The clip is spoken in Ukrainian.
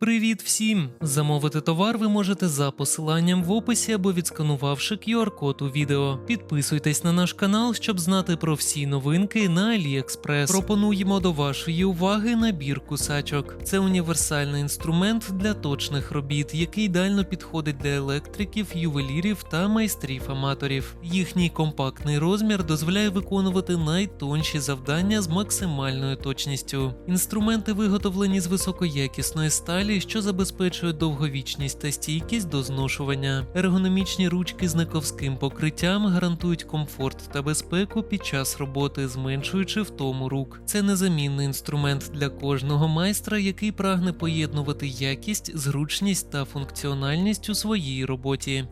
Привіт всім! Замовити товар ви можете за посиланням в описі або відсканувавши QR-код у відео. Підписуйтесь на наш канал, щоб знати про всі новинки на AliExpress. Пропонуємо до вашої уваги набір кусачок. Це універсальний інструмент для точних робіт, який ідеально підходить для електриків, ювелірів та майстрів-аматорів. Їхній компактний розмір дозволяє виконувати найтонші завдання з максимальною точністю. Інструменти виготовлені з високоякісної сталі, що забезпечує довговічність та стійкість до зношування. Ергономічні ручки з нековським покриттям гарантують комфорт та безпеку під час роботи, зменшуючи втому рук. Це незамінний інструмент для кожного майстра, який прагне поєднувати якість, зручність та функціональність у своїй роботі.